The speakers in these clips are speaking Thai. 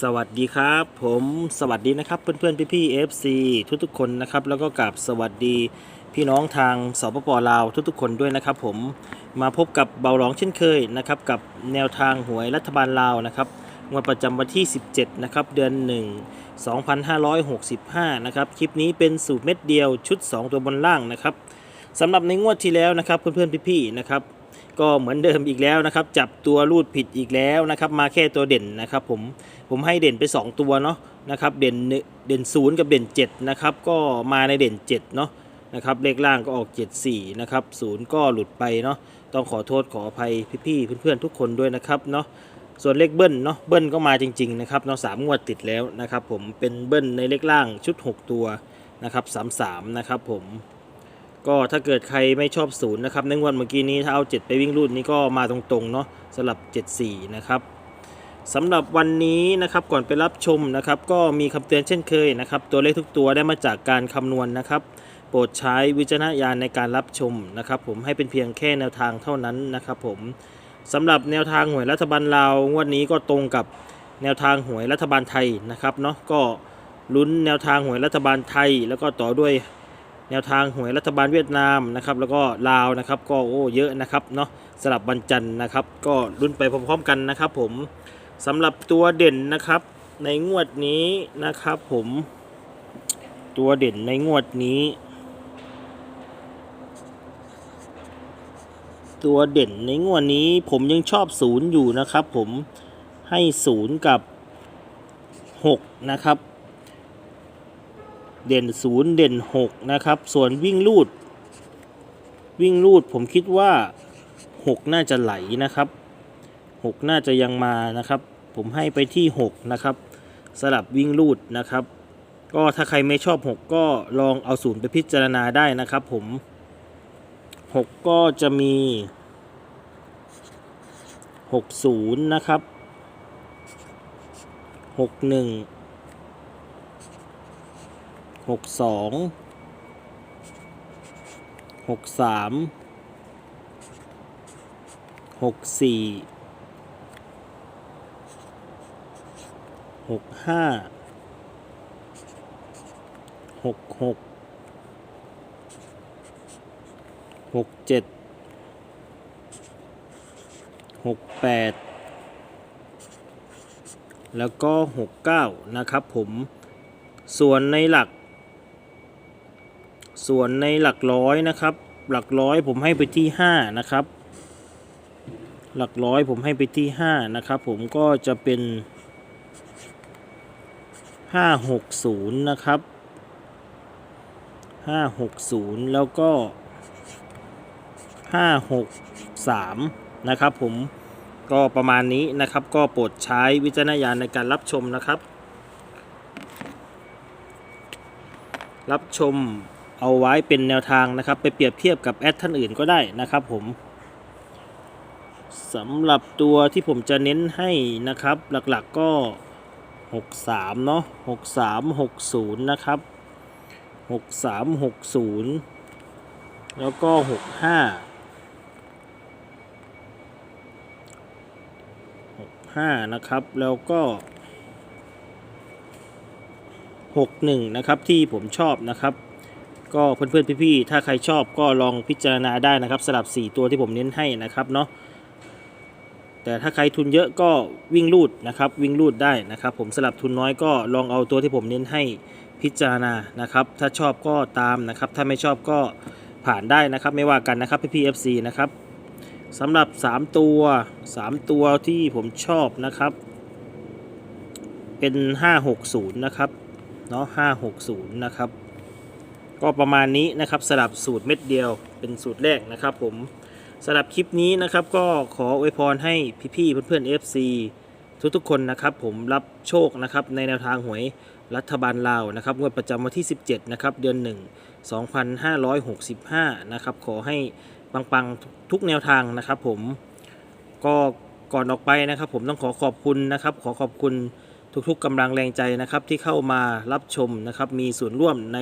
สวัสดีครับ ผมสวัสดีนะครับ เพื่อนๆพี่ๆ FC ทุกๆคนนะครับ แล้วก็กับสวัสดีพี่น้องทางสปปลาวทุกๆคนด้วยนะครับผมมาพบกับเบาหลองเช่นเคยนะครับกับแนวทางหวยรัฐบาลลาวนะครับงวดประจำวันที่ 17 นะครับ เดือน 1 2565 นะครับ คลิปนี้เป็นสูตรเม็ดเดียวชุด 2 ตัวบนล่างนะครับสำหรับในงวดที่แล้วนะครับ เพื่อนๆพี่ๆนะครับ ก็เหมือนเดิมอีกแล้วนะครับ จับตัวรูดผิดอีกแล้วนะครับ มาแค่ตัวเด่นนะครับ ผมผมให้เด่นไป 2 ตัวเนาะนะครับ เด่นหนึ่งเด่นศูนย์กับเด่น7นะครับ ก็มาในเด่น7เนาะนะครับเลขล่างก็ออก 74นะครับศูนย์ก็หลุดไปเนาะต้องขอโทษขออภัยพี่ๆเพื่อนๆทุกคนด้วยนะครับเนาะส่วนเลขเบิ้ลเนาะเบิ้ลก็มาจริงๆนะครับเนาะสามงวดติดแล้วนะครับ ผมเป็นเบิ้ลในเลขล่างชุด 6 ตัวนะครับ33นะครับผม ก็ถ้าเกิดใครไม่ชอบศูนย์นะครับในงวดเมื่อกี้นี้ถ้าเอา 7 ไปวิ่งรูดนี้ก็มาตรงๆเนาะสำหรับ 74 นะครับสำหรับวันนี้นะครับก่อนไปรับชมนะครับก็มีคำเตือนเช่นเคยนะครับตัวเลขทุกตัวได้มาจากการคำนวณนะครับ โปรดใช้วิจารณญาณในการรับชมนะครับ ผมให้เป็นเพียงแค่แนวทางเท่านั้นนะครับผมสำหรับแนวทางหวยรัฐบาลลาวงวดนี้ก็ตรงกับแนวทางหวยรัฐบาลไทยนะครับเนาะก็ลุ้นแนวทางหวยรัฐบาลไทย แล้วก็ต่อด้วย แนวทางหวยรัฐบาลเวียดนามนะครับแล้วก็ลาวนะครับก็โอ้เยอะนะครับเนาะสลับวันจันนะครับ ก็รุ่นไปพร้อมๆกันนะครับ ผมสำหรับตัวเด่นนะครับ ในงวดนี้นะครับผมตัวเด่นในงวดนี้ ตัวเด่นในงวดนี้ผมยังชอบศูนย์อยู่นะครับ ผมให้ศูนย์กับหกนะครับ เด่นศูนย์เด่นหกนะครับ ส่วนวิ่งลูด วิ่งลูดผมคิดว่าหกน่าจะไหลนะครับหกน่าจะยังมานะครับ ผมให้ไปที่หกนะครับสลับวิ่งลูดนะครับ ก็ถ้าใครไม่ชอบหกก็ลองเอาศูนย์ไปพิจารณาได้นะครับผมหกก็จะมีหกศูนย์นะครับหก หกสองหกสามหกสี่หกห้าหกหกหกเจ็ดหกแปดแล้วก็หกเก้านะครับผม ส่วนในหลัก ส่วนในหลักร้อยนะครับ หลักร้อยผมให้ไปที่ห้านะครับ หลักร้อยผมให้ไปที่ห้านะครับ ผมก็จะเป็นห้าหกศูนย์นะครับห้าหกศูนย์แล้วก็ห้าหกสามนะครับผมก็ประมาณนี้นะครับก็โปรดใช้วิจารณญาณในการรับชมนะครับ รับชม เอาไว้เป็นแนวทางนะครับ ไปเปรียบเทียบกับแอดท่านอื่นก็ได้นะครับผมสำหรับตัวที่ผมจะเน้นให้นะครับ หลักๆก็ 63 เนาะ63 60 นะครับ 63 60 แล้วก็ 65 65 นะครับ แล้วก็ 61 นะครับที่ผมชอบนะครับ ก็เพื่อนๆพี่ๆถ้าใครชอบก็ลองพิจารณาได้นะครับสลับ 4 ตัวที่ผมเน้นให้นะครับเนาะแต่ถ้าใครทุนเยอะก็วิ่งลูดนะครับวิ่งลูดได้นะครับ ผมสลับทุนน้อยก็ลองเอาตัวที่ผมเน้นให้พิจารณานะครับ ถ้าชอบก็ตามนะครับ ถ้าไม่ชอบก็ผ่านได้นะครับ ไม่ว่ากันนะครับพี่ๆ FC นะครับสำหรับ 3 ตัว 3 ตัวที่ผมชอบนะครับ เป็น 560 นะครับเนาะ560 นะครับ ก็ประมาณนี้นะครับสลับสูตรเม็ดเดียวเป็นสูตรแรกนะครับผมสลับคลิปนี้นะครับก็ขออวยพรให้พี่ๆเพื่อนๆ FC ทุกๆคนนะครับผมรับโชคนะครับในแนวทางหวยรัฐบาลลาวนะครับงวดประจำวันที่ 17 นะครับ เดือน 1 2565 นะครับ ขอให้ปังๆทุกแนวทางนะครับผมก็ก่อนออกไปนะครับ ผมต้องขอขอบคุณนะครับ ขอขอบคุณทุกๆกำลังแรงใจนะครับที่เข้ามารับชมนะครับ มีส่วนร่วมใน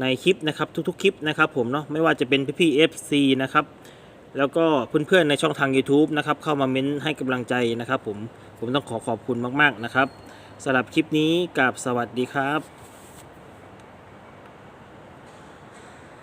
ในคลิปนะครับทุกๆคลิปนะครับผมเนาะไม่ว่าจะเป็นพี่ๆ FC นะครับแล้วก็เพื่อนๆในช่องทาง YouTube นะครับเข้ามาเม้นให้กำลังใจนะครับผมผมต้องขอขอบคุณมากๆนะครับสำหรับคลิปนี้กับสวัสดีครับ